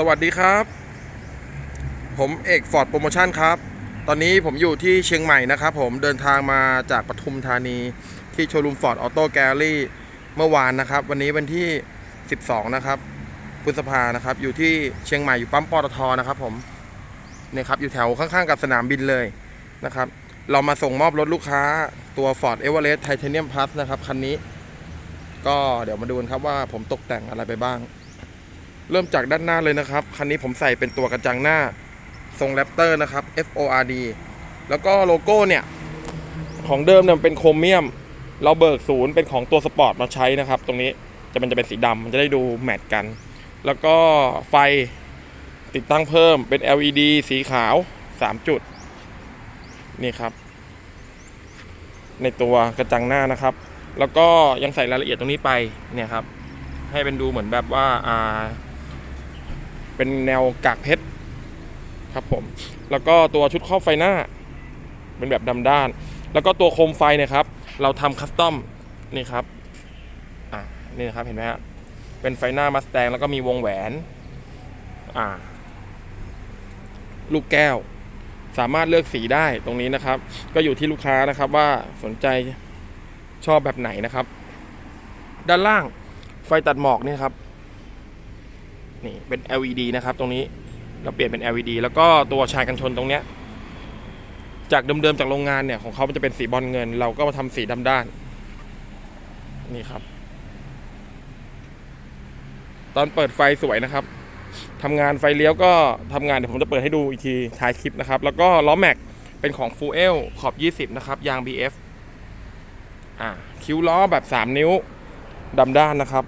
สวัสดีครับ ผมเอกฟอร์ดโปรโมชั่นครับ ตอนนี้ผมอยู่ที่เชียงใหม่นะครับผมเดินทางมาจากปทุมธานี ที่โชว์รูมฟอร์ดออโต้แกลลี่เมื่อวานนะครับ วันนี้วันที่ 12 นะครับพฤษภานะครับ อยู่ที่เชียงใหม่อยู่ปั๊มปตทนะครับผมเนี่ยครับอยู่แถวข้างๆ กับสนามบินเลยนะครับ เรามาส่งมอบรถลูกค้าตัว Ford Everest Titanium Plus นะครับคันนี้ ก็เดี๋ยวมาดูกันครับว่าผมตกแต่งอะไรไปบ้าง เริ่มจากด้านหน้าเลยนะครับ คันนี้ผมใส่เป็นตัวกระจังหน้าทรงแรปเตอร์นะครับ F O R D แล้วก็โลโก้เนี่ย ของเดิมเนี่ยเป็นโครเมียม เราเบิกศูนย์เป็นของตัวสปอร์ตมาใช้นะครับ ตรงนี้จะมันจะเป็นสีดำมันจะได้ดูแมทกัน แล้วก็ไฟติดตั้งเพิ่มเป็น LED สีขาว 3 จุด นี่ครับ ในตัวกระจังหน้านะครับ แล้วก็ยังใส่รายละเอียดตรงนี้ไปเนี่ยครับ ให้เป็นดูเหมือนแบบว่าอ่า เป็นแนวกากเพชรครับผม แล้วก็ตัวชุดครอบไฟหน้า เป็นแบบดำด้าน แล้วก็ตัวโคมไฟเนี่ยครับ เราทำคัสตอมนี่ครับอ่านี่นะครับเห็นไหมฮะเป็นไฟหน้ามาสแตงแล้วก็มีวงแหวนอ่าลูกแก้ว สามารถเลือกสีได้ตรงนี้นะครับ ก็อยู่ที่ลูกค้านะครับว่าสนใจชอบแบบไหนนะครับ ด้านล่างไฟตัดหมอกนี่ครับ นี่เป็น LED นะครับตรงนี้เราเปลี่ยนเป็น LED แล้วก็ตัวชายกันชนตรงเนี้ยจากเดิมๆจากโรงงานเนี่ยของเขามันจะเป็นสีบอลเงิน เราก็มาทำสีดำด้าน นี่ครับ ตอนเปิดไฟสวยนะครับทำงานไฟเลี้ยวก็ทำงานเดี๋ยวผมจะเปิดให้ดูอีกทีท้ายคลิปนะครับ แล้วก็ล้อแม็กเป็นของ Full L ขอบ 20 นะครับ ยาง BF อ่า คิ้วล้อแบบ 3 นิ้วดำด้านนะครับ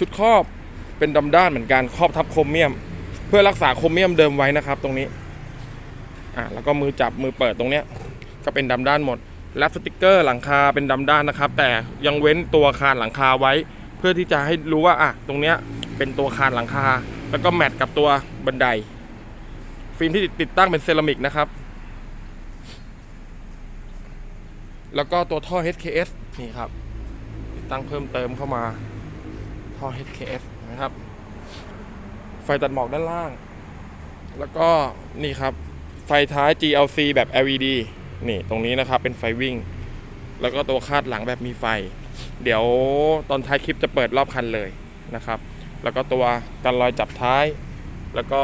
ชุดครอบเป็นดำด้านเหมือนกันครอบทับโครเมียม เพื่อรักษาโครเมียมเดิมไว้นะครับ ตรงนี้อ่าแล้วก็มือจับมือเปิดตรงเนี้ยก็เป็นดำด้านหมดและสติกเกอร์หลังคาเป็นดำด้านนะครับ แต่ยังเว้นตัวคานหลังคาไว้ เพื่อที่จะให้รู้ว่าอะตรงเนี้ยเป็นตัวคานหลังคา แล้วก็แมทกับตัวบันได ฟิล์มที่ติดตั้งเป็นเซรามิกนะครับ แล้วก็ตัวท่อ HKS นี่ครับติดตั้งเพิ่มเติมเข้ามา ท่อ HKS นะครับ ไฟตัดหมอกด้านล่าง แล้วก็นี่ครับ ไฟท้าย GLC แบบ LED นี่ตรงนี้นะครับเป็นไฟวิ่ง แล้วก็ตัวคาดหลังแบบมีไฟ เดี๋ยวตอนท้ายคลิปจะเปิดรอบคันเลยนะครับ แล้วก็ตัวกันรอยจับท้าย แล้วก็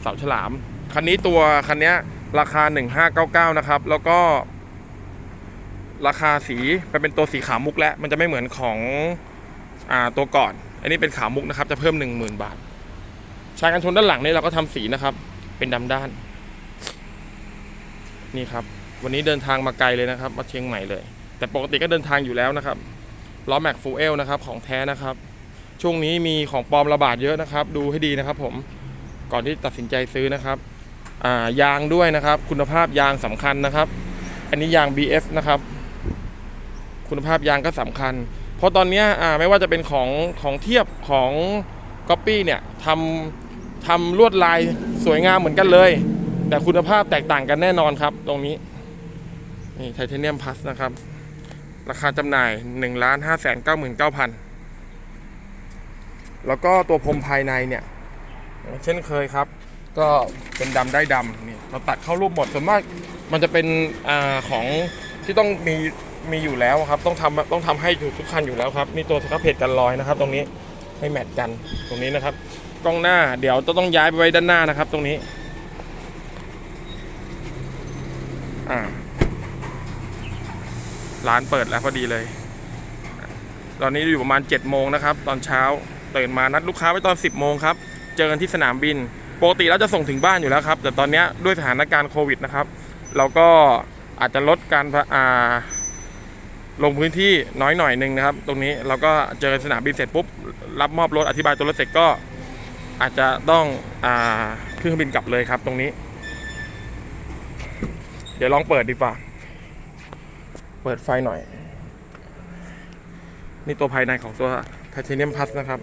เสาฉลาม คันนี้ตัวคันนี้ราคา 1599 นะครับ แล้วก็ราคาสีไปเป็นตัวสีขาวมุกแล้ว มันจะไม่เหมือนของ ตัวก่อน อันนี้เป็นขาวมุกนะครับ จะเพิ่ม 10,000 บาท ชายกันชนด้านหลังนี่เราก็ทำสีนะครับ เป็นดำด้าน นี่ครับ วันนี้เดินทางมาไกลเลยนะครับ มาเชียงใหม่เลย แต่ปกติก็เดินทางอยู่แล้วนะครับ ล้อแม็กฟูเอลนะครับ ของแท้นะครับ ช่วงนี้มีของปลอมระบาดเยอะนะครับ ดูให้ดีนะครับ ผม ก่อนที่ตัดสินใจซื้อนะครับายางด้วยนะครับ คุณภาพยางสำคัญนะครับ อันนี้ยาง BF นะครับ คุณภาพยางก็สำคัญ เพราะตอนนี้ไม่ว่าจะเป็นของของเทียบของก๊อปปี้เนี่ยทำทำลวดลายสวยงามเหมือนกันเลย แต่คุณภาพแตกต่างกันแน่นอนครับ ตรงนี้นี่ไทเทเนียมพลัสนะครับ ราคาจำหน่าย1นึ่งล้านห้าแสนเก้าหมื่นเก้าพันแล้วก็ตัวพรมภายในเนี่ย เช่นเคยครับ ก็เป็นดำได้ดำนี่เราตัดเข้ารูปหมดส่วนมากมันจะเป็นอของที่ต้องมี มีอยู่แล้วครับ ต้องทำต้องทำให้อยู่ทุกคันอยู่แล้วครับนี่ตัวสครับเพจกันรอยนะครับ ตรงนี้ให้แมทกันตรงนี้นะครับ กล้องหน้าเดี๋ยวจะต้องย้ายไปไว้ด้านหน้านะครับ ตรงนี้อ่าร้านเปิดแล้วพอดีเลย ตอนนี้อยู่ประมาณ7จ็ดโมงนะครับ ตอนเช้าตื่นมานัดลูกค้าไว้ตอน 10บโมงครับเจอกันที่สนามบินปกติแล้วจะส่งถึงบ้านอยู่แล้วครับ แต่ตอนนี้ด้วยสถานการณ์โควิดนะครับ เราก็อาจจะลดการอ่า ลงพื้นที่น้อยหน่อยหนึ่งนะครับ ตรงนี้เราก็เจอสนามบินเสร็จปุ๊บ รับมอบรถอธิบายตัวรถเสร็จก็อาจจะต้องอขึ้นเครื่องบินกลับเลยครับตรงนี้ เดี๋ยวลองเปิดดีกว่า เปิดไฟหน่อย นี่ตัวภายในของตัวไทเทเนียมพัสนะครับ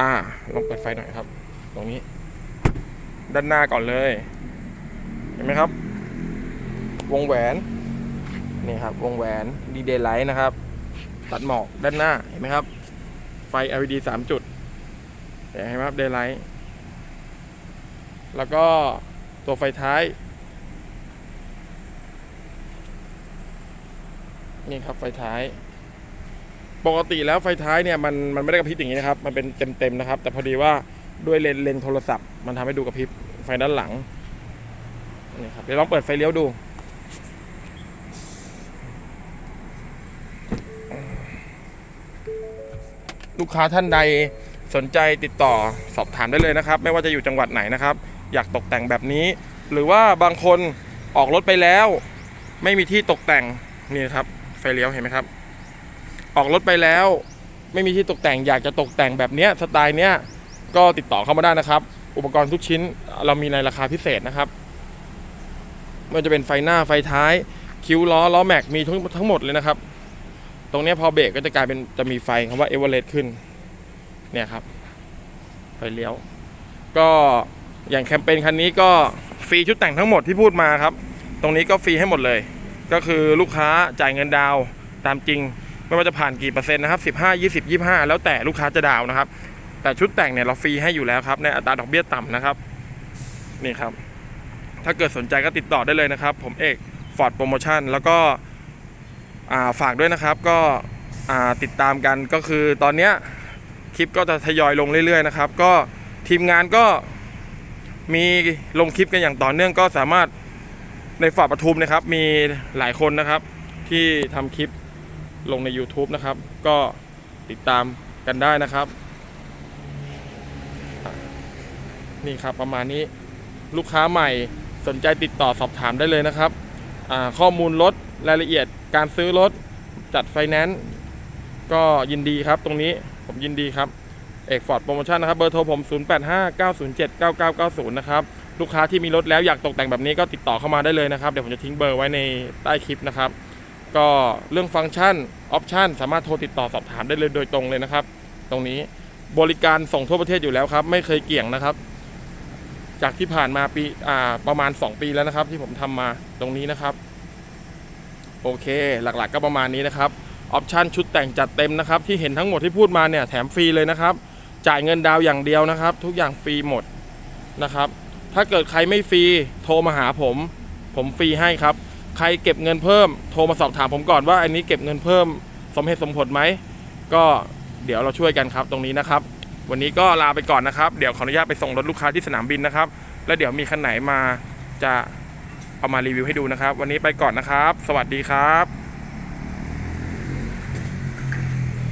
อ่าลองเปิดไฟหน่อยครับ ตรงนี้ ด้านหน้าก่อนเลย เห็นไหมครับ วงแหวน นี่ครับ วงแหวนดีเดย์ไลท์นะครับ ตัดหมอกด้านหน้าเห็นไหมครับ ไฟ LED 3 จุดเห็นไหมครับ daylight แล้วก็ตัวไฟท้าย นี่ครับไฟท้าย ปกติแล้วไฟท้ายเนี่ยมันมันไม่ได้กระพริบอย่างนี้นะครับ มันเป็นเต็มๆนะครับ แต่พอดีว่าด้วยเลนเลนโทรศัพท์ มันทำให้ดูกระพริบไฟด้านหลังนี่ครับเดี๋ยวลองเปิดไฟเลี้ยวดู ลูกค้าท่านใดสนใจติดต่อสอบถามได้เลยนะครับ ไม่ว่าจะอยู่จังหวัดไหนนะครับ อยากตกแต่งแบบนี้ หรือว่าบางคนออกรถไปแล้ว ไม่มีที่ตกแต่งนี่ครับไฟเลี้ยวเห็นไหมครับ ออกรถไปแล้ว ไม่มีที่ตกแต่ง อยากจะตกแต่งแบบเนี้ยสไตล์เนี้ยก็ติดต่อเข้ามาได้นะครับ อุปกรณ์ทุกชิ้นเรามีในราคาพิเศษนะครับไม่ว่าจะเป็นไฟหน้าไฟท้าย คิ้วล้อล้อแม็กมีทั้งทั้งหมดเลยนะครับ ตรงนี้พอเบรกก็จะกลายเป็นจะมีไฟคำว่าเอเวอเรสต์ขึ้น เนี่ยครับ ไฟเลี้ยว ก็อย่างแคมเปญคันนี้ก็ฟรีชุดแต่งทั้งหมดที่พูดมาครับ ตรงนี้ก็ฟรีให้หมดเลย ก็คือลูกค้าจ่ายเงินดาวตามจริง ไม่ว่าจะผ่านกี่เปอร์เซ็นต์นะครับ15 20 25 แล้วแต่ลูกค้าจะดาวนะครับ แต่ชุดแต่งเนี่ยเราฟรีให้อยู่แล้วครับในอัตราดอกเบี้ยต่ำนะครับ นี่ครับ ถ้าเกิดสนใจก็ติดต่อได้เลยนะครับ ผมเอกฟอร์ดโปรโมชั่นแล้วก็ ฝากด้วยนะครับก็ติดตามกันก็คือตอนเนี้ยคลิปก็จะทยอยลงเรื่อยๆนะครับ ก็ทีมงานก็มีลงคลิปกันอย่างต่อเนื่องก็สามารถในฝ่าปทุมนะครับ มีหลายคนนะครับ ที่ทำคลิปลงใน YouTube นะครับ ก็ติดตามกันได้นะครับ นี่ครับประมาณนี้ลูกค้าใหม่สนใจติดต่อสอบถามได้เลยนะครับข้อมูลรถรายละเอียด การซื้อรถจัดไฟแนนซ์ก็ยินดีครับตรงนี้ผมยินดีครับเอกฟอร์ดโปรโมชั่นนะครับเบอร์โทรผม 0859079990 นะครับ ลูกค้าที่มีรถแล้วอยากตกแต่งแบบนี้ก็ติดต่อเข้ามาได้เลยนะครับ เดี๋ยวผมจะทิ้งเบอร์ไว้ในใต้คลิปนะครับ ก็เรื่องฟังก์ชันออปชันสามารถโทรติดต่อสอบถามได้เลยโดยตรงเลยนะครับ ตรงนี้บริการส่งทั่วประเทศอยู่แล้วครับ ไม่เคยเกี่ยงนะครับ จากที่ผ่านมาปีประมาณ 2 ปีแล้วนะครับ ที่ผมทำมาตรงนี้นะครับ โอเค หลักๆก็ประมาณนี้นะครับ ออปชันชุดแต่งจัดเต็มนะครับ ที่เห็นทั้งหมดที่พูดมาเนี่ยแถมฟรีเลยนะครับ จ่ายเงินดาวอย่างเดียวนะครับ ทุกอย่างฟรีหมดนะครับ ถ้าเกิดใครไม่ฟรีโทรมาหาผม ผมฟรีให้ครับ ใครเก็บเงินเพิ่ม โทรมาสอบถามผมก่อนว่าอันนี้เก็บเงินเพิ่ม สมเหตุสมผลไหม ก็เดี๋ยวเราช่วยกันครับตรงนี้นะครับ วันนี้ก็ลาไปก่อนนะครับ เดี๋ยวขออนุญาตไปส่งรถลูกค้าที่สนามบินนะครับ แล้วเดี๋ยวมีคันไหนมาจะ เอามารีวิวให้ดูนะครับ วันนี้ไปก่อนนะครับ สวัสดีครับ